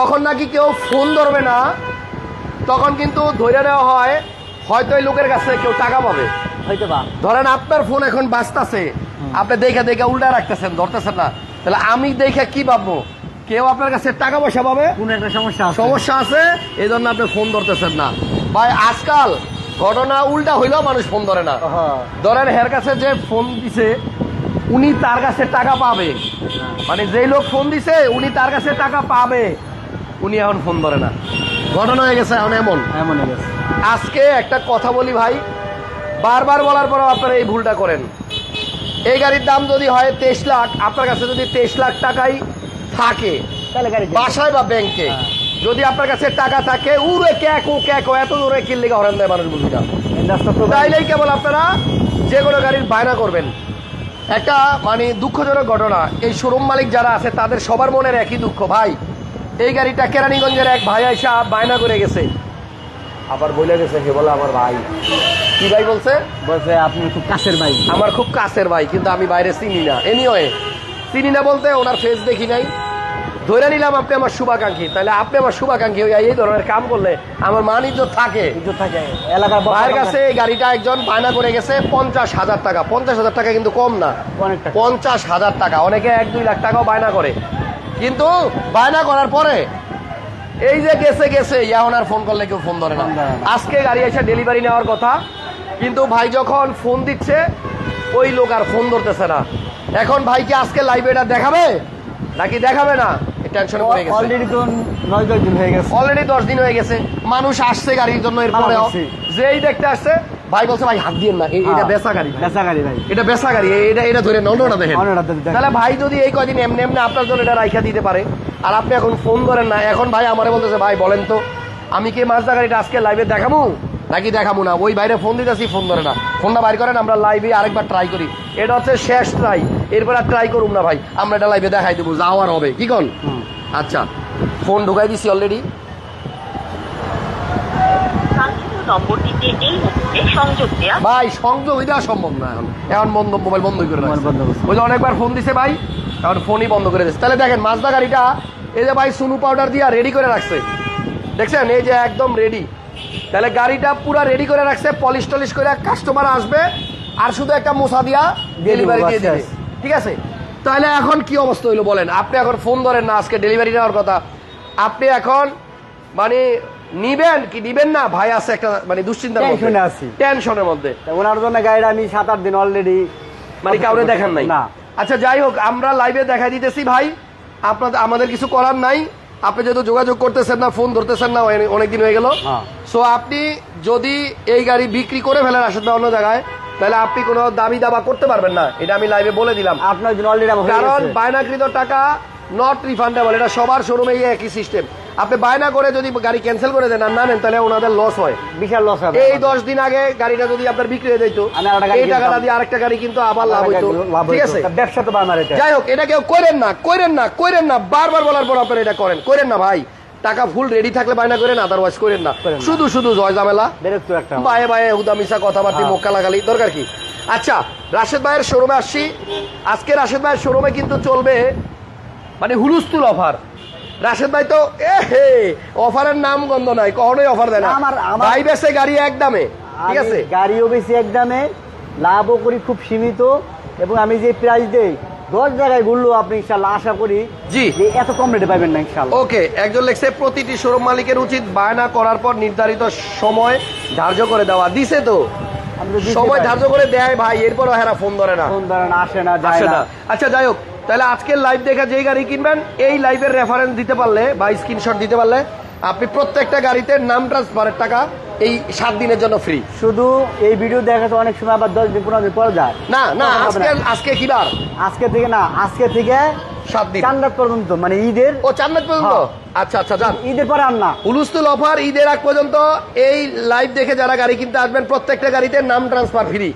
তখন নাকি কেউ ফোন ধরবে না তখন কিন্তু ধরে নেওয়া হয় হয়তো এই লোকের কাছে কেউ টাকা পাবে। হয়তো বা। ধরেন আপনার ফোন এখন বাঁচতেছে আপনি দেখে দেখে উল্টা রাখতেছেন ধরতেছেন না। তাহলে আমি দেখে কি ভাববো? কেউ আপনার কাছে টাকা পয়সা পাবে? কোন একটা সমস্যা আছে। সমস্যা আছে এই জন্য আপনি ফোন ধরতেছেন না। ভাই আজকাল ঘটনা উল্টা হইলেও মানুষ ফোন ধরে না। ধরেন হের কাছে যে ফোন দিছে উনি তার কাছে টাকা পাবে। মানে যেই লোক ফোন দিছে উনি তার কাছে টাকা পাবে। উনি এখন ফোন ধরে না। ঘটনা হয়ে গেছে এখন এমন। এমন হয়ে গেছে। আজকে একটা কথা বলি ভাই বারবার বলার পরেও আপনারা এই ভুলটা করেন। এই গাড়ির দাম যদি হয় তেইশ লাখ আপনার কাছে যদি তেইশ লাখ টাকাই থাকে তাহলে গাড়ি বাসায় বা ব্যাংকে হ্যাঁ। যদি আপনার কাছে টাকা থাকে উড়ে ক্যাকো ক্যাকো এত দূরে কিনলে হরেন দেয় মানুষ বুঝি না তাইলেই কেবল আপনারা যে কোনো গাড়ির বায়না করবেন। একটা মানে দুঃখজনক ঘটনা। এই শোরুম মালিক যারা আছে তাদের সবার মনের একই দুঃখ ভাই। এই গাড়িটা কেরানীগঞ্জের এক ভাই আইসা বায়না করে গেছে। আবার বলে গেছে কে বলে আমার ভাই। কি ভাই বলছে? বলছে আপনি খুব কাছের ভাই। আমার খুব কাছের ভাই কিন্তু আমি বাইরে চিনি না। এনিওয়ে চিনি না বলতে ওনার ফেস দেখি নাই। ধরে নিলাম আপনি আমার শুভাকাঙ্ক্ষী তাহলে আপনি আমার শুভাকাঙ্ক্ষী হইয়া এই ধরনের কাম করলে আমার মান ইজ্জত থাকে। থাকে এলাকার ভাইয়ের কাছে এই গাড়িটা একজন বায়না করে গেছে পঞ্চাশ হাজার টাকা। পঞ্চাশ হাজার টাকা কিন্তু কম না। পঞ্চাশ হাজার টাকা। অনেকে এক দুই লাখ টাকাও বায়না করে। কিন্তু বায়না করার পরে এই যে গেছে গেছে আর ফোন করলে কেউ ফোন ধরে না। ফোন ধরে না। আজকে গাড়ি এসে ডেলিভারি নেওয়ার কথা। কিন্তু ভাই যখন ফোন দিচ্ছে ওই লোক আর ফোন ধরতেছে না। এখন ভাই কি আজকে লাইভে এটা দেখাবে? নাকি দেখাবে না? টেনশন পড়ে গেছে। অলরেডি তো নয় দশ দিন হয়ে গেছে। অলরেডি দশ দিন হয়ে গেছে। মানুষ আসছে গাড়ির জন্য এরপরেও। আসছে। যেই দেখতে আসছে ভাই বলছে ভাই হাত দিয়ে না। এটা হ্যাঁ। বেচা গাড়ি ভাই। গাড়ি ভাই। এটা বেচা গাড়ি। এটা এটা ধরে নন্ডটা দেখেন। দেখেন। তাহলে ভাই যদি এই কয়দিন এমনি এমনি আপনার জন্য এটা রাইখা দিতে পারে আর আপনি এখন ফোন ধরেন না এখন ভাই আমারে বলতেছে ভাই বলেন তো আমি কি মাজদা গাড়িটা আজকে লাইভে দেখাবো? নাকি দেখাবো না। ওই বাইরে ফোন দিতেছি ফোন ধরে না। ফোনটা বাইর করেন আমরা লাইভে আরেকবার ট্রাই করি। এটা হচ্ছে শেষ ট্রাই এরপর আর ট্রাই করুন না ভাই। আমরা এটা লাইভে দেখাই দেবো যাওয়ার হবে। কি কন? আচ্ছা ফোন ঢুকাই দিছি অলরেডি ভাই সংযোগ দেওয়া সম্ভব না এখন। এখন বন্ধ মোবাইল বন্ধ করে। ওই যে অনেকবার ফোন দিছে ভাই এখন ফোনই বন্ধ করে দিচ্ছে তাহলে দেখেন মাজদা গাড়িটা এই যে ভাই সুনু পাউডার দিয়া রেডি করে রাখছে। দেখছেন? এই যে একদম রেডি তাহলে গাড়িটা পুরা রেডি করে রাখছে পলিশ টলিশ করে কাস্টমার আসবে আর শুধু একটা মোছা দিয়া ডেলিভারি দিয়ে বাস দিবে। শেষ। ঠিক আছে? তাহলে এখন কি অবস্থা হইল বলেন? আপনি এখন ফোন ধরেন না আজকে ডেলিভারি নেওয়ার কথা। আপনি এখন মানে নিবেন কি নিবেন না? ভাই আছে একটা মানে দুশ্চিন্তার মধ্যে। আছি। টেনশনের মধ্যে। ওনার জন্য গাড়িটা আমি সাত আট দিন অলরেডি মানে কাউরে দেখান নাই? না। আচ্ছা যাই হোক আমরা লাইভে দেখা দিতেছি ভাই। আপনাদের আমাদের কিছু করার নাই। আপনি যেহেতু যোগাযোগ করতেছেন না ফোন ধরতেছেন না অনেক- অনেকদিন হয়ে গেল। হ্যাঁ। সো আপনি যদি এই গাড়ি বিক্রি করে ফেলেন আসলে অন্য জায়গায় তাহলে আপনি কোনো দাবি দাবা করতে পারবেন না। এটা আমি লাইভে বলে দিলাম। আপনার জন্য অলরেডি কারণ। বায়নাকৃত টাকা নট রিফান্ডেবল এটা সবার শোরুমে একই সিস্টেম আপনি বায়না করে যদি গাড়ি ক্যান্সেল করে দেন আর না নেন তাহলে ওনাদের লস হয়। বিশাল লস হবে। এই দশ দিন আগে গাড়িটা যদি আপনার বিক্রি হয়ে যেত এই টাকাটা দিয়ে আরেকটা গাড়ি কিন্তু আবার লাভ হইতো। ঠিক আছে? ব্যবসা তো যাই হোক এটা কেউ করেন না করেন না করেন না বারবার বলার পর আপনারা এটা করেন। করেন না ভাই। টাকা ফুল রেডি থাকলে বায়না করেন আদারওয়াইজ করেন না। শুধু শুধু জয় একটা বায়ে বায়ে হুদা মিশা কথাবার্তা হ্যাঁ। মোক্কা লাগালি। দরকার কি? আচ্ছা রাশেদ ভাইয়ের শোরুমে আসছি। আজকে রাশেদ ভাইয়ের শোরুমে কিন্তু চলবে মানে হুলুস্তুল অফার রাশেদ ভাই তো এ হে অফারের নাম গন্ধ নাই কখনোই অফার দেয় না। ভাই বেসে গাড়ি এক দামে ঠিক আছে? গাড়িও বেশি একদমে লাভও করি খুব সীমিত এবং আমি যে প্রাইস দেই দশ জায়গায় ঘুরলেও আপনি ইনশাল্লাহ আশা করি জি। এত কম রেটে পাবেন না ইনশাল্লাহ। ওকে একজন লেখছে প্রতিটি শোরুম মালিকের উচিত বায়না করার পর নির্ধারিত সময় ধার্য করে দেওয়া। দিছে তো। সময় ধার্য করে দেয় ভাই এরপরও হেরা ফোন ধরে না। ফোন আসে না আসে না। না। আচ্ছা যাই হোক তাহলে আজকের লাইভ দেখে যেই গাড়ি কিনবেন এই লাইভের রেফারেন্স দিতে পারলে বা স্ক্রিনশট দিতে পারলে আপনি প্রত্যেকটা গাড়িতে নাম ট্রান্সফারের টাকা এই সাত দিনের জন্য ফ্রি শুধু এই ভিডিও দেখাতে অনেক সময় আবার দশ দিন পনেরো দিন পরে যায়। না না আজকে আজকে কি বার? আজকে থেকে না আজকে থেকে সাত দিন। চার রাত পর্যন্ত মানে ঈদের ও চার রাত পর্যন্ত? হ্যাঁ। আচ্ছা আচ্ছা যান। ঈদের পরে আর না। হুলুস্তুল অফার ঈদের আগ পর্যন্ত এই লাইভ দেখে যারা গাড়ি কিনতে আসবেন প্রত্যেকটা গাড়িতে নাম ট্রান্সফার ফ্রি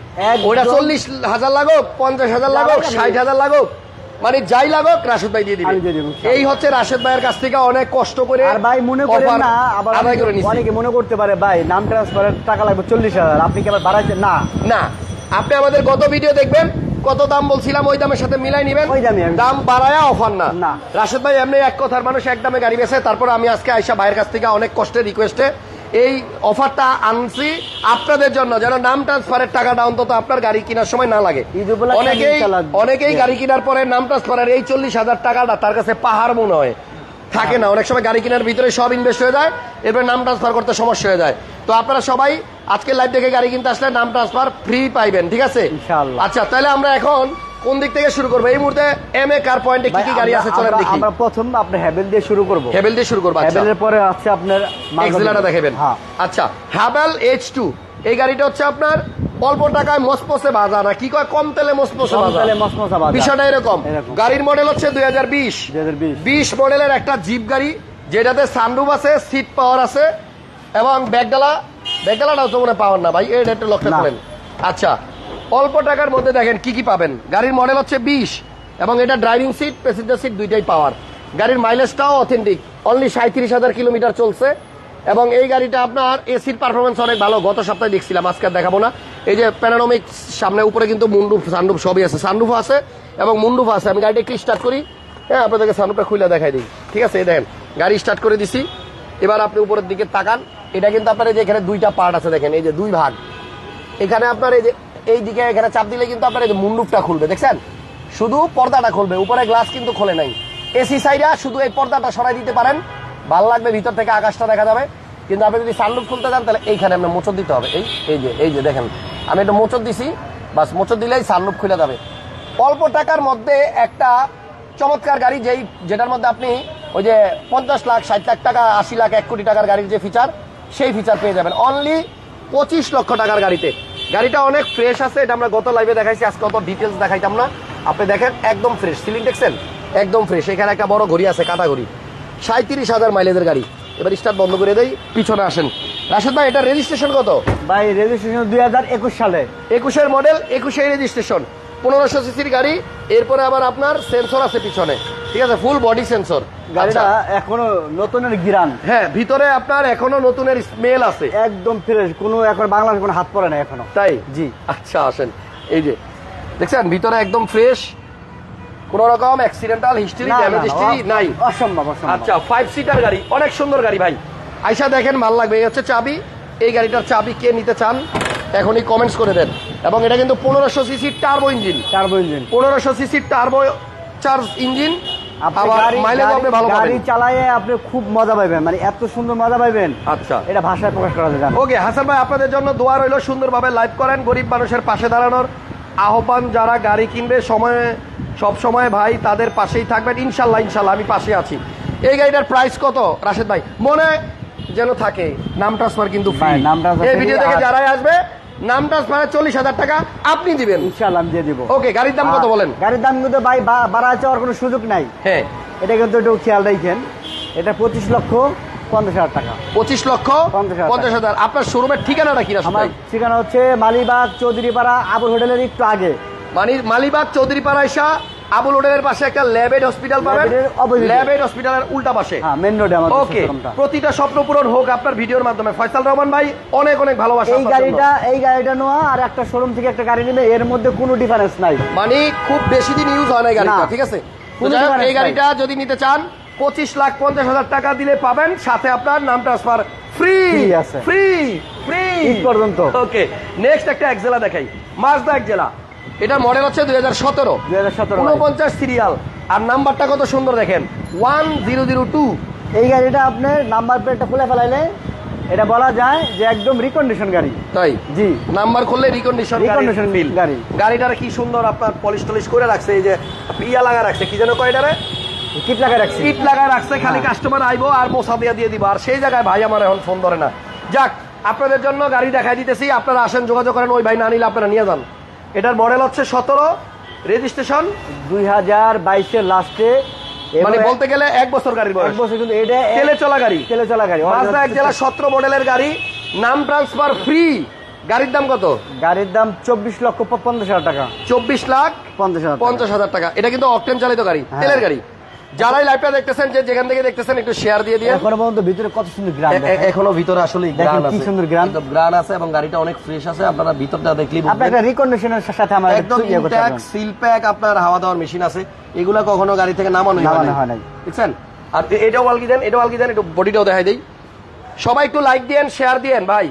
ওটা চল্লিশ হাজার লাগুক পঞ্চাশ হাজার লাগুক ষাট হাজার লাগুক। মানে যাই লাগুক রাশেদ ভাই দিয়ে দিবে। এই হচ্ছে রাশেদ ভাইয়ের কাছ থেকে অনেক কষ্ট করে আর ভাই মনে করেন না আবার অনেকে- মনে করতে পারে ভাই নাম ট্রান্সফারের টাকা লাগবে চল্লিশ হাজার আপনি কি আবার বাড়াইছেন? না। না। আপনি আমাদের গত ভিডিও দেখবেন কত দাম বলছিলাম ওই দামের সাথে মিলাই নিবেন। দাম বাড়ায়া অফার না। না। রাশেদ ভাই এমনি এক কথার মানুষ এক দামে গাড়ি বেছে তারপর আমি আজকে আইসা ভাইয়ের কাছ থেকে অনেক কষ্টে রিকোয়েস্টে এই অফারটা আনছি আপনাদের জন্য। যেন নাম ট্রান্সফারের টাকাটা অন্তত আপনার গাড়ি কেনার সময় না লাগে। অনেকেই অনেকেই গাড়ি কেনার পরে নাম ট্রান্সফারের এই চল্লিশ হাজার টাকাটা তার কাছে পাহাড় মনে হয়। থাকে না অনেক সময় গাড়ি কেনার ভিতরে সব ইনভেস্ট হয়ে যায় এরপর নাম ট্রান্সফার করতে সমস্যা হয়ে যায়। তো আপনারা সবাই আজকে লাইভ দেখে গাড়ি কিনতে আসলে নাম ট্রান্সফার ফ্রি পাইবেন ঠিক আছে। আচ্ছা তাহলে আমরা এখন কোন দিক থেকে শুরু করব? এই মুহূর্তে এম এ কার পয়েন্টে কি কি গাড়ি আছে? চলেন দেখি। আমরা প্রথম আপনার হ্যাভেল দিয়ে শুরু করব। হেভেল দিয়ে শুরু করব আচ্ছা। হ্যাভেলের পরে আছে আপনার। এক্সেলাটা দেখাবেন। হ্যাঁ। আচ্ছা হ্যাভেল এইচ টু এই গাড়িটা হচ্ছে আপনার অল্প টাকায় মসমসে বাজা না? কি কয়? কম তেলে মসমসে বাজা। বিষয়টা এরকম। গাড়ির মডেল হচ্ছে দুই হাজার বিশ। 2020 বিশ। মডেলের একটা জিপ গাড়ি যেটাতে সানরুফ আছে সিট পাওয়ার আছে এবং ব্যাগডালা ব্যাগডালাটাও তো মনে পাওয়ার না ভাই এটা একটু লক্ষ্য করেন। আচ্ছা অল্প টাকার মধ্যে দেখেন কি কি পাবেন। গাড়ির মডেল হচ্ছে বিশ, এবং এটা ড্রাইভিং সিট প্যাসেঞ্জার সিট দুইটাই পাওয়ার। গাড়ির মাইলেজটাও অথেন্টিক অনলি সাঁত্রিশ হাজার কিলোমিটার চলছে। এবং এই গাড়িটা আপনার এসির পারফরমেন্স অনেক ভালো। গত সপ্তাহে দেখছিলাম, আজকে দেখাবো না। এই যে প্যানারোমিক সামনে উপরে কিন্তু মুন্ডুফ সানরুফ সবই আছে। সানরুফ আছে, এবং মুন্ডুফ আছে। আমি গাড়িটা একটু স্টার্ট করি। হ্যাঁ আপনাদেরকে সানরুফটা খুলে দেখাই দিই। ঠিক আছে, এই দেখেন, গাড়ি স্টার্ট করে দিছি। এবার আপনি উপরের দিকে তাকান। এটা কিন্তু আপনার এই যে এখানে দুইটা পার্ট আছে, দেখেন, এই যে দুই ভাগ। এখানে আপনার এই যে এই দিকে এখানে চাপ দিলে কিন্তু আপনার এই মুন্ডুপটা খুলবে, দেখছেন? শুধু পর্দাটা খুলবে, উপরে গ্লাস কিন্তু খোলে নাই। এসি সাইডা শুধু এই পর্দাটা সরাই দিতে পারেন, ভালো লাগবে, ভিতর থেকে আকাশটা দেখা যাবে। কিন্তু আপনি যদি সানরুফ খুলতে চান তাহলে এইখানে আপনার মোচর দিতে হবে। এই এই যে এই যে দেখেন, আমি একটা মোচর দিছি, বাস মোচর দিলেই সানরুফ খুলে যাবে। অল্প টাকার মধ্যে একটা চমৎকার গাড়ি, যেই, যেটার মধ্যে আপনি ওই যে পঞ্চাশ লাখ, ষাট লাখ টাকা, আশি লাখ, এক কোটি টাকার গাড়ির যে ফিচার সেই ফিচার পেয়ে যাবেন। অনলি পঁচিশ লক্ষ টাকার গাড়িতে। গাড়িটা অনেক ফ্রেশ আছে এটা আমরা গত লাইভে দেখাইছি আজকে অত ডিটেলস দেখাইতাম না। আপনি দেখেন একদম ফ্রেশ সিলিং দেখছেন? একদম ফ্রেশ এখানে একটা বড় ঘড়ি আছে কাটা ঘড়ি। সাঁত্রিশ হাজার মাইলেজের গাড়ি। এবার স্টার্ট বন্ধ করে দেই পিছনে আসেন। রাশেদ ভাই এটা রেজিস্ট্রেশন কত? ভাই রেজিস্ট্রেশন দুই হাজার একুশ সালে। একুশের মডেল একুশের রেজিস্ট্রেশন পনেরোশো সিসির গাড়ি এরপরে আবার আপনার সেন্সর আছে পিছনে। ঠিক আছে ফুল বডি সেন্সর গাড়িটা এখনও নতুনের গিরান। হ্যাঁ ভিতরে আপনার এখনও নতুনের স্মেল আছে। একদম ফ্রেশ কোনো এখন বাংলাদেশ কোনো হাত পড়ে না এখনও। তাই? জি। আচ্ছা আসেন। এই যে দেখছেন ভিতরে একদম ফ্রেশ কোন রকম অ্যাক্সিডেন্টাল হিস্ট্রি ড্যামেজ হিস্ট্রি নাই। অসম্ভব অসম্ভব। আচ্ছা ফাইভ সিটার গাড়ি অনেক সুন্দর গাড়ি ভাই। আইসা দেখেন ভালো লাগবে। এই হচ্ছে চাবি। এই গাড়িটার চাবি কে নিতে চান এখনই কমেন্টস করে দেন। এবং এটা কিন্তু পনেরোশো CC turbo engine turbo engine পনেরোশো সিসি টার্বো চার্জ ইঞ্জিন গাড়ি চালায়ে আপনি খুব মজা মানে এত সুন্দর মজা আচ্ছা। এটা ভাষায় প্রকাশ করা যায় ওকে হাসান ভাই আপনাদের জন্য দোয়া রইল সুন্দরভাবে লাইভ করেন গরিব মানুষের পাশে দাঁড়ানোর আহ্বান যারা গাড়ি কিনবে সময়ে সব সময় ভাই তাদের পাশেই থাকবেন। ইনশাল্লাহ ইনশাল্লাহ আমি পাশে আছি। এই গাড়িটার প্রাইস কত রাশেদ ভাই? মনে যেন থাকে নাম ট্রান্সফার কিন্তু ভাই, free। এই ভিডিও থেকে যারাই আসবে নাম ট্রান্সফারে চল্লিশ হাজার টাকা আপনি দিবেন। ইনশাল্লাহ আমি দিয়ে দিব। ওকে গাড়ির দাম কত বলেন? গাড়ির দাম কিন্তু ভাই বাড়া যাওয়ার কোনো সুযোগ নাই। হ্যাঁ। এটা কিন্তু একটু খেয়াল রাখেন। এটা পঁচিশ লক্ষ পঞ্চাশ হাজার টাকা। পঁচিশ লক্ষ পঞ্চাশ হাজার আপনার শোরুমের ঠিকানাটা কি আমার ঠিকানা হচ্ছে মালিবাগ চৌধুরীপাড়া আবুল হোটেলের একটু আগে। মানে মালিবাগ চৌধুরীপাড়া ইসা আবুল হোটেলের পাশে একটা ল্যাবেড হসপিটাল পাবেন। ল্যাবেড হসপিটালের উল্টা পাশে। মেন রোডে আমার ওকে প্রতিটা স্বপ্ন পূরণ হোক আপনার ভিডিওর মাধ্যমে। ফয়সাল রহমান ভাই অনেক অনেক ভালোবাসা এই গাড়িটা এই গাড়িটা নেওয়া আর একটা শোরুম থেকে একটা গাড়ি নেবে এর মধ্যে কোনো ডিফারেন্স নাই। মানে খুব বেশি দিন ইউজ হয় না গাড়িটা ঠিক আছে? এই গাড়িটা যদি নিতে চান পঁচিশ লাখ পঞ্চাশ হাজার টাকা দিলে পাবেন। সাথে আপনার নাম ট্রান্সফার ফ্রি ফ্রি ফ্রি পর্যন্ত। ওকে নেক্সট একটা একজেলা দেখাই। মাজদা একজেলা এটা মডেল হচ্ছে দুই হাজার সতেরো। উনপঞ্চাশ সিরিয়াল আর নাম্বারটা কত সুন্দর দেখেন। One zero zero two. এই গাড়িটা আপনার নাম্বার প্লেটটা খুলে ফেলাইলে এটা বলা যায় যে একদম রিকন্ডিশন গাড়ি। তাই? জি। নাম্বার খুললে রিকন্ডিশন Recondition মিল গাড়ি। গাড়িটার কি সুন্দর আপনার পলিশ টলিশ করে রাখছে এই যে ইয়া লাগা রাখছে কি যেন কয়টারে কিট লাগাই রাখছি। ইট লাগায় রাখছে খালি হ্যাঁ। কাস্টমার আইবো আর মোসা দিয়ে দিয়ে দিব। আর সেই জায়গায় ভাই আমার এখন ফোন ধরে না। যাক আপনাদের জন্য গাড়ি দেখাই দিতেছি। আপনারা আসেন যোগাযোগ করেন ওই ভাই না নিলে আপনারা নিয়ে যান। এটার মডেল হচ্ছে সতেরো রেজিস্ট্রেশন দুই হাজার বাইশের লাস্টে। মানে বলতে গেলে এক বছর গাড়ির এক বছর কিন্তু এটা তেলে চলা গাড়ি। তেলে চলা গাড়ি মাজদা এক জেলা সতেরো মডেলের গাড়ি নাম ট্রান্সফার ফ্রি গাড়ির দাম কত? গাড়ির দাম চব্বিশ লক্ষ পঞ্চাশ হাজার টাকা। চব্বিশ লাখ পঞ্চাশ হাজার পঞ্চাশ হাজার টাকা। এটা কিন্তু অকটেন চালিত গাড়ি হ্যাঁ। তেলের গাড়ি। যারাই লাইভটা দেখতেছেন যে যেখান থেকে দেখতেছেন একটু শেয়ার দিয়ে দিয়ে এখনও পর্যন্ত ভিতরে কত সুন্দর এ- এখনও ভিতরে আসলে গ্রান কি আছে। সুন্দর গ্রান। গ্রান আছে এবং গাড়িটা অনেক ফ্রেশ আছে। আপনারা ভিতরটা দেখলেই আপনি একটা রিকন্ডিশনের সাথে আমার একদম পারবেন। সিল প্যাক আপনার হাওয়া দেওয়ার মেশিন আছে। এগুলা কখনো গাড়ি থেকে নামানো হয় নাই। দেখছেন আর এটাও আলগি দেন এটাও আলগি দেন একটু বডিটাও দেখাই দেই। সবাই একটু লাইক দেন শেয়ার দেন ভাই।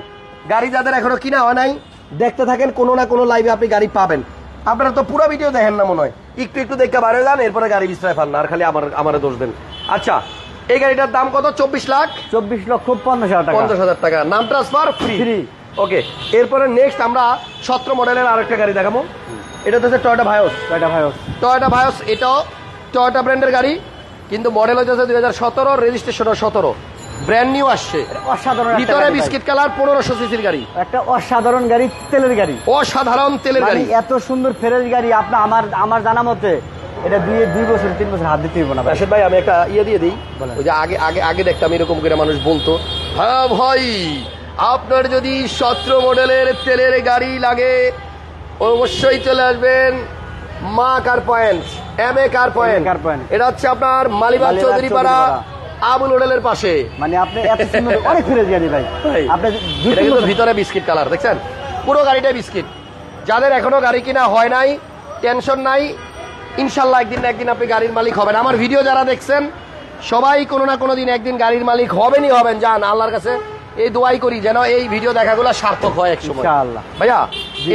গাড়ি যাদের এখনও কিনা হয় নাই দেখতে থাকেন কোনো না কোনো লাইভে আপনি গাড়ি পাবেন। আপনারা তো পুরো ভিডিও দেখেন না মনে হয়। একটু একটু দেখতে বাইরে যান এরপরে গাড়ি বিস্তায় পান না আর খালি আমার আমার দোষ দেন। আচ্ছা এই গাড়িটার দাম কত? চব্বিশ লাখ? চব্বিশ লক্ষ পঞ্চাশ হাজার টাকা। পঞ্চাশ হাজার টাকা। নাম ট্রান্সফার ফ্রি Free। ওকে এরপরে নেক্সট আমরা সতেরো মডেলের আরেকটা গাড়ি দেখাবো। এটা হচ্ছে টয়টা ভায়োস টয়টা ভাই টয়োটা ভায়োস এটাও টয়োটা ব্র্যান্ডের গাড়ি কিন্তু মডেল হচ্ছে দুই হাজার সতেরো রেজিস্ট্রেশনও সতেরো। ব্র্যান্ড নিউ আসছে। অসাধারণ ভিতরে বিস্কিট কালার পনেরোশো সিসির গাড়ি। একটা অসাধারণ গাড়ি তেলের গাড়ি। অসাধারণ তেলের মানে গাড়ি। এত সুন্দর ফ্রেশ গাড়ি আপনি আমার আমার জানা মতে এটা দুই দুই বছর তিন বছর হাত দিতে না রাশেদ ভাই আমি একটা ইয়ে দিয়ে দিই। ওই যে আগে আগে আগে দেখতাম এরকম করে মানুষ বলতো হ্যাঁ ভাই আপনার যদি সতেরো মডেলের তেলের গাড়ি লাগে অবশ্যই চলে আসবেন মা car point M A car point. এটা হচ্ছে আপনার মালিবাগ চৌধুরী পাড়া চৌধুরীপাড়া। আবুল হোটেলের পাশে। মানে আপনি এত সুন্দর অনেক ফ্রেশ গাড়ি ভাই। আপনি এটা ভিতরে বিস্কিট কালার দেখছেন? পুরো গাড়িটাই বিস্কিট। যাদের এখনও গাড়ি কিনা হয় নাই টেনশন নাই ইনশাল্লাহ একদিন না একদিন আপনি গাড়ির মালিক হবেন। আমার ভিডিও যারা দেখছেন সবাই কোনো না কোনো দিন একদিন গাড়ির মালিক হবেনই হবেন। যান আল্লাহর কাছে এই দোয়াই করি যেন এই ভিডিও দেখাগুলো সার্থক হয় এক সময় ভাইয়া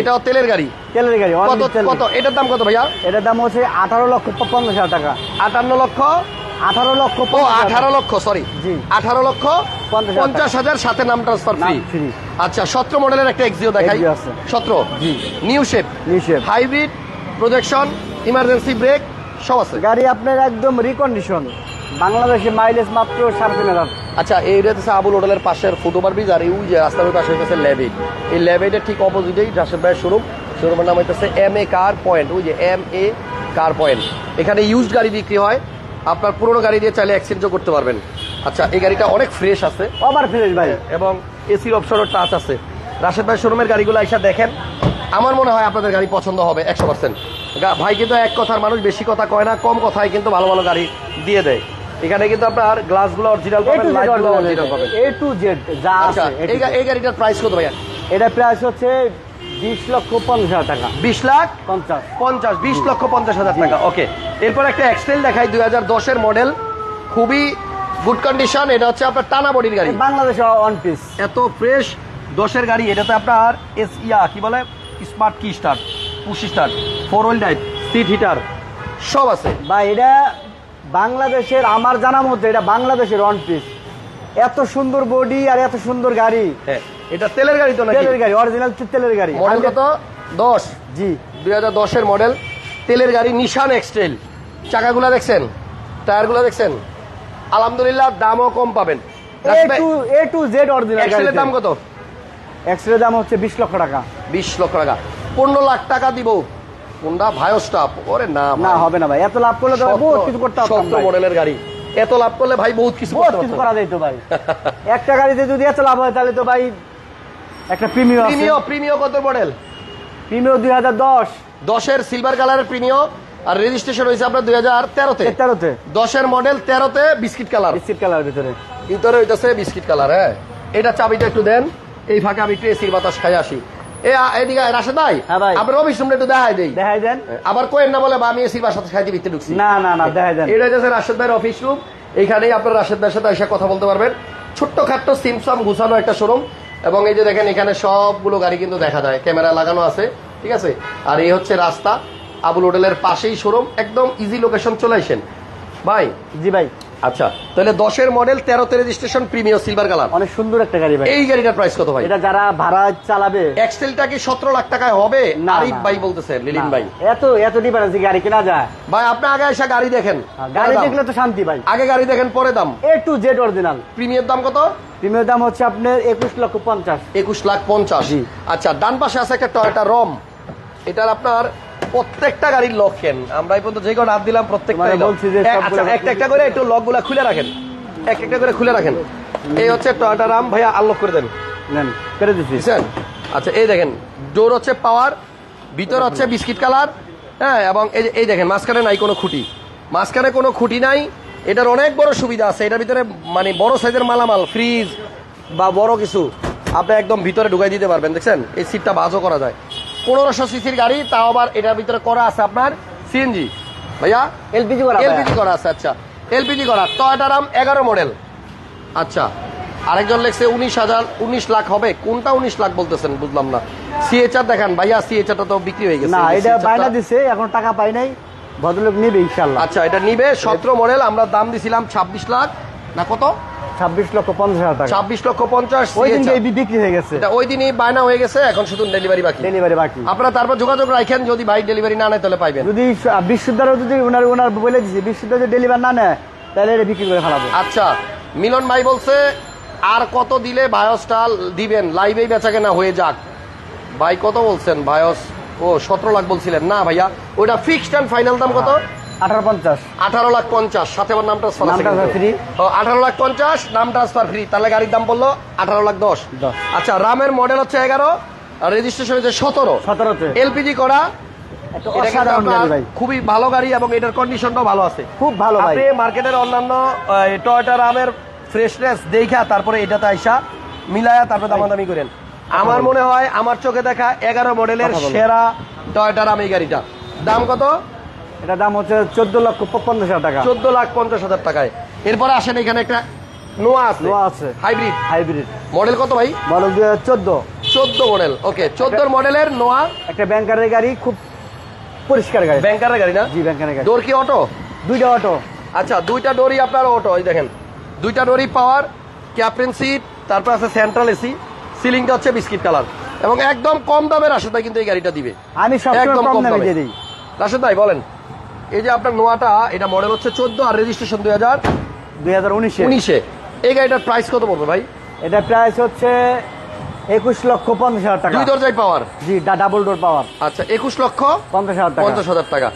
এটাও তেলের গাড়ি। তেলের গাড়ি কত কত এটার দাম কত ভাইয়া? এটার দাম হচ্ছে আঠারো লক্ষ পঞ্চাশ হাজার টাকা। আটান্ন লক্ষ আঠারো লক্ষ ও আঠারো লক্ষ সরি আঠারো লক্ষ পঞ্চাশ হাজার। সাথে নাম ট্রান্সফার ফ্রি আচ্ছা সতেরো মডেলের একটা এক্সিও দেখাই। সতেরো? জি। New shape New shape। Hybrid projection emergency brake সব আছে। গাড়ি আপনার একদম রিকন্ডিশন বাংলাদেশে মাইলেজ মাত্র সাড়ে তিন হাজার। আচ্ছা এই হচ্ছে আবুল হোটেলের পাশের ফুটওভার ব্রিজ আর এই যে রাস্তার পাশে হচ্ছে ল্যাবেট এই ল্যাবেটের ঠিক অপোজিটেই রাশেদ ভাইয়ের শোরুম শোরুমের নাম হইতেছে এম এ কার পয়েন্ট ওই যে এম এ কার পয়েন্ট এখানে ইউজড গাড়ি বিক্রি হয়। আপনার পুরোনো গাড়ি দিয়ে চাইলে এক্সচেঞ্জও করতে পারবেন। আচ্ছা এই গাড়িটা অনেক ফ্রেশ আছে। ওভার ফ্রেশ ভাই। এবং এসির অপশনও টাচ আছে। রাশেদ ভাই শোরুমের গাড়িগুলো এসে দেখেন। আমার মনে হয় আপনাদের গাড়ি পছন্দ হবে একশো পার্সেন্ট ভাই কিন্তু এক কথার মানুষ বেশি কথা কয় না কম কথায় কিন্তু ভালো ভালো গাড়ি দিয়ে দেয়। এখানে কিন্তু আপনার গ্লাসগুলো অরিজিনাল পাবেন লাইটগুলো অরিজিনাল পাবেন। এ টু জেড যা আচ্ছা আছে এই গাড়িটার প্রাইস কত ভাইয়া? এটা প্রাইস হচ্ছে বিশ লক্ষ পঞ্চাশ হাজার টাকা। বিশ লাখ? পঞ্চাশ। পঞ্চাশ বিশ লক্ষ পঞ্চাশ হাজার টাকা ওকে। এরপর একটা এক্সটেল দেখাই দুই হাজার দশের মডেল খুবই গুড কন্ডিশন এটা হচ্ছে আপনার টানা বডির গাড়ি। বাংলাদেশে ওয়ান পিস এত ফ্রেশ দশের গাড়ি এটাতে আপনার এস ইয়া কি বলে? Smart key start push start four wheel drive seat heater সব আছে। বা এটা বাংলাদেশের আমার জানা মতে এটা বাংলাদেশের ওয়ান পিস এত সুন্দর বডি আর এত সুন্দর গাড়ি। হ্যাঁ। এটা তেলের গাড়ি তো নাকি? তেলের গাড়ি অরিজিনাল তেলের গাড়ি। মডেল কত? দশ। জি। দুই হাজার দশের মডেল তেলের গাড়ি নিশান এক্সটেল চাকাগুলো দেখছেন? টায়ারগুলো দেখছেন? আলহামদুলিল্লাহ দামও কম পাবেন। A to A to Z original এক্সেলের দাম কত? এক্সেলের দাম হচ্ছে বিশ লক্ষ টাকা। বিশ লক্ষ টাকা। পনেরো লাখ টাকা দিব। কোনটা? ভায়োসটা ওরে না না হবে না ভাই। এত লাভ করলে তো বহুত কিছু করতে পারতাম সত্তর মডেলের গাড়ি। এত লাভ করলে ভাই বহুত কিছু করতে কিছু পারতো। করা যেত ভাই। একটা গাড়িতে যদি এত লাভ হয় তাহলে তো ভাই একটা আছে। প্রিমিও প্রিমিও কত মডেল? প্রিমিয়াম দুই হাজার দশ। দশের সিলভার কালারের প্রিমিও আর রেজিস্ট্রেশন হয়েছে আপনার দুই হাজার তেরোতে। তেরোতে। দশের মডেল তেরোতে বিস্কিট কালার বিস্কিট কালার ভিতরে। ভিতরে হইতেছে বিস্কিট কালার হ্যাঁ। এটা চাবিটা একটু দেন। এই ফাঁকে আমি একটু এসির বাতাস খাই আসি। এ এদিকে রাশেদ ভাই। আপনার অফিস রুমটা একটু দেখাই দেই। দেখাই দেন। আবার কোয়েন না বলে বা আমি এসির বাসাতে খাইতে ভিতরে ঢুকছি। না না না দেখাই দেন। এটা হচ্ছে রাশেদ ভাইয়ের অফিস রুম এইখানেই আপনার রাশেদ ভাইয়ের সাথে এসে কথা বলতে পারবেন। ছোট্ট খাট্ট সিমসাম গুছানো একটা শোরুম এবং এই যে দেখেন, এখানে সবগুলো গাড়ি কিন্তু দেখা যায়। ক্যামেরা লাগানো আছে, ঠিক আছে? আর এই হচ্ছে রাস্তা। আবুল হোটেলের পাশেই শোরুম, একদম ইজি লোকেশন চলে আসেন। ভাই, জি ভাই। আচ্ছা তাহলে দশের মডেল তেরোতে রেজিস্ট্রেশন প্রিমিয়ার সিলভার কালার অনেক সুন্দর একটা গাড়ি ভাই। এই গাড়িটার প্রাইস কত ভাই? এটা যারা ভাড়া চালাবে। এক্সেলটা কি সতেরো লাখ টাকায় হবে? না, আরিফ ভাই বলতেছেন লিলিন ভাই। এত এত ডিফারেন্স গাড়ি কেনা যায়। ভাই আপনি আগে এসে গাড়ি দেখেন গাড়ি দেখলে তো শান্তি ভাই। আগে গাড়ি দেখেন পরে দাম। A to Z original premier দাম কত? প্রিমিয়ার দাম হচ্ছে আপনার একুশ লক্ষ পঞ্চাশ। একুশ লাখ পঞ্চাশ। আচ্ছা ডান পাশে আছে একটা টয়টা রম এটার আপনার প্রত্যেকটা গাড়ির লক কেন? আমরা এই পর্যন্ত যে কোনো হাত দিলাম প্রত্যেকটা মানে বলছি যে আচ্ছা একটা একটা করে একটু লকগুলা খুলে রাখেন। এক একটা করে খুলে রাখেন। এই হচ্ছে টয়টা রাম ভাইয়া আনলক করে দেন। করে দিচ্ছি আচ্ছা এই দেখেন ডোর হচ্ছে পাওয়ার ভিতর হচ্ছে বিস্কিট কালার হ্যাঁ এবং এই দেখেন মাঝখানে নাই কোনো খুঁটি। মাঝখানে কোনো খুঁটি নাই। এটার অনেক বড় সুবিধা আছে। এটার ভিতরে মানে বড় সাইজের মালামাল ফ্রিজ বা বড় কিছু আপনি একদম ভিতরে ঢুকাই দিতে পারবেন দেখছেন? এই সিটটা বাজও করা যায়। পনেরোশো সিসির গাড়ি তাও আবার এটার ভিতরে করা আছে আপনার সিএনজি। ভাইয়া? এলপিজি করা এলপিজি করা আছে আচ্ছা। এলপিজি করা টয়টারাম এগারো মডেল আচ্ছা আরেকজন লেখছে উনিশ হাজার উনিশ লাখ হবে। কোনটা উনিশ লাখ বলতেছেন বুঝলাম না। সিএচআর দেখান ভাইয়া সিএচআরটা তো বিক্রি হয়ে গেছে। না এটা বাইনা দিছে এখন টাকা পাই নাই। ভদ্রলোক নিবে ইনশাল্লাহ আচ্ছা এটা নিবে সতেরো মডেল আমরা দাম দিছিলাম ছাব্বিশ লাখ। না কত? ছাব্বিশ লক্ষ পঞ্চাশ হাজার টাকা। ছাব্বিশ লক্ষ পঞ্চাশ ওই এই বিক্রি হয়ে গেছে। ওই দিনই বায়না হয়ে গেছে এখন শুধু ডেলিভারি বাকি। ডেলিভারি বাকি। আপনারা তারপর যোগাযোগ রাখেন যদি ভাই ডেলিভারি না নেয় তাহলে পাইবেন। যদি বিশুদ্ধারও যদি ওনার ওনার বলে দিছি বিশুদ্ধ যদি ডেলিভার না নেয় তাহলে এটা বিক্রি করে ফেলাবো। আচ্ছা মিলন ভাই বলছে আর কত দিলে বায়োসটাল দিবেন? লাইভেই বেচা কেনা হয়ে যাক। ভাই কত বলছেন? বায়োস ও সতেরো লাখ বলছিলেন। না ভাইয়া ওটা ফিক্সড অ্যান্ড ফাইনাল দাম কত? আঠারো পঞ্চাশ। আঠারো লাখ পঞ্চাশ। সাথে আবার নাম ট্রান্সফার নাম আঠারো লাখ পঞ্চাশ নাম ট্রান্সফার ফ্রি তাহলে গাড়ির দাম বলল আঠারো লাখ দশ। আচ্ছা রামের মডেল হচ্ছে এগারো রেজিস্ট্রেশন সতেরো। সতেরোতে। এলপিজি করা। খুবই ভালো গাড়ি এবং এটার কন্ডিশনটাও ভালো আছে। খুব ভালো আপনি মার্কেটের অন্যান্য টয়টা রামের ফ্রেশনেস দেখা তারপরে এটাতে আইসা মিলায়া তারপরে দামাদামি করেন। আমার মনে হয় আমার চোখে দেখা এগারো মডেলের সেরা টয়টা রাম এই গাড়িটা। দাম কত? এটা দাম হচ্ছে চোদ্দ লক্ষ পঞ্চাশ হাজার টাকা। চোদ্দ লাখ পঞ্চাশ হাজার টাকায়। এরপরে আসেন এখানে একটা নোয়া আছে। নোয়া আছে। হাইব্রিড। হাইব্রিড। মডেল কত ভাই? মডেল দুই হাজার চোদ্দ। চোদ্দ মডেল। ওকে চোদ্দ মডেলের নোয়া। একটা ব্যাংকারের গাড়ি খুব পরিষ্কার গাড়ি। ব্যাংকারের গাড়ি না? জি ব্যাংকারের গাড়ি। ডোর কি অটো? দুইটা অটো। আচ্ছা দুইটা ডোরই আপনার অটো এই দেখেন। দুইটা ডোরই পাওয়ার ক্যাপ্টেন সিট তারপর আছে সেন্ট্রাল এসি সিলিংটা হচ্ছে বিস্কিট কালার। এবং একদম কম দামের রাশেদ ভাই কিন্তু এই গাড়িটা দিবে। আমি সবসময় একদম কম দামে। দিয়ে দিই। রাশেদ ভাই বলেন। এই যে আপনার নোয়াটা এটা মডেল হচ্ছে চোদ্দ আর রেজিস্ট্রেশন দুই হাজার দুই হাজার উনিশে। উনিশে। এই গাড়িটার প্রাইস কত পড়বে ভাই? এটা প্রাইস হচ্ছে একুশ লক্ষ পঞ্চাশ হাজার টাকা। দুই দরজায় পাওয়ার জি ডাবল ডোর পাওয়ার আচ্ছা একুশ লক্ষ পঞ্চাশ হাজার টাকা। পঞ্চাশ হাজার টাকা।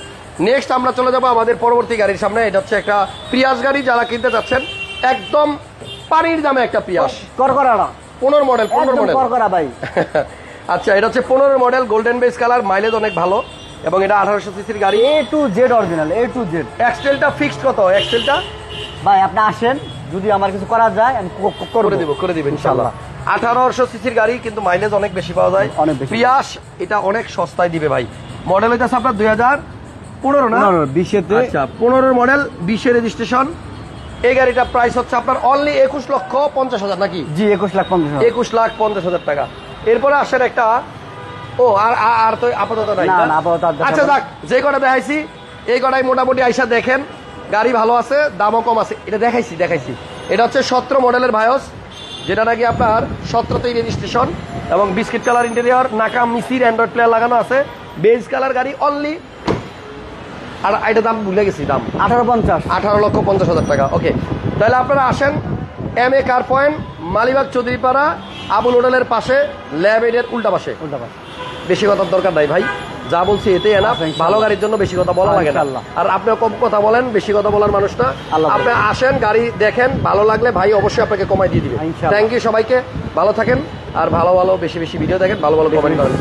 নেক্সট আমরা চলে যাব আমাদের পরবর্তী গাড়ির সামনে। এটা হচ্ছে একটা প্রিয়াস গাড়ি যারা কিনতে যাচ্ছেন একদম পানির দামে একটা প্রিয়াস করকরাটা পনেরো মডেল পনেরো মডেল করকরা ভাই। আচ্ছা এটা হচ্ছে পনেরো model golden base colour mileage অনেক ভালো। এবং এটা আঠারোশো সিসির গাড়ি। A to Z original A to Z এক্সটেলটা fixed কত? এক্সটেলটা ভাই আপনি আসেন যদি আমার কিছু করা যায় আমি করে দিব করে দিব ইনশাল্লাহ। আঠারোশো সিসির গাড়ি কিন্তু মাইলেজ অনেক বেশি পাওয়া যায়। অনেক বেশি। প্রিয়াস এটা অনেক সস্তায় দিবে ভাই। মডেল হইতেছে আপনার দুই হাজার পনেরো না? বিশেতে আচ্ছা পনেরোর মডেল বিশে রেজিস্ট্রেশন এই গাড়িটা প্রাইস হচ্ছে আপনার অনলি একুশ লক্ষ পঞ্চাশ হাজার নাকি? জি একুশ লাখ পঞ্চাশ একুশ লাখ পঞ্চাশ হাজার টাকা। এরপরে আসেন একটা ও আর আর- তো আপাতত নাই না, আপাতত আচ্ছা যাক যে কটা দেখাইছি এই কটাই মোটামুটি আইসা দেখেন। গাড়ি ভালো আছে দামও কম আছে। এটা দেখাইছি দেখাইছি। এটা হচ্ছে সতেরো মডেলের ভায়স যেটা নাকি আপনার সতেরোতেই রেজিস্ট্রেশন এবং বিস্কিট কালার ইন্টেরিয়র নাকা মিসির অ্যান্ড্রয়েড প্লেয়ার লাগানো আছে। বেজ কালার গাড়ি অনলি আর এটা দাম ভুলে গেছি দাম। আঠারো পঞ্চাশ। আঠারো লক্ষ পঞ্চাশ হাজার টাকা ওকে তাহলে আপনারা আসেন M A car point Malibagh Chowdhurypara Abul হোটেলের পাশে ল্যাব এডের উল্টা পাশে। উল্টা পাশ। বেশি কথার দরকার নাই ভাই। যা বলছি এতেই এনা আচ্ছা, ভালো গাড়ির জন্য বেশি কথা বলা লাগে না। আর আপনি কম কথা বলেন বেশি কথা বলার মানুষ না আপনি আসেন গাড়ি দেখেন ভালো লাগলে ভাই অবশ্যই আপনাকে কমাই দিয়ে দিবে। থ্যাংক ইউ সবাইকে ভালো থাকেন আর ভালো ভালো বেশি বেশি ভিডিও দেখেন ভালো ভালো কমেন্ট করেন।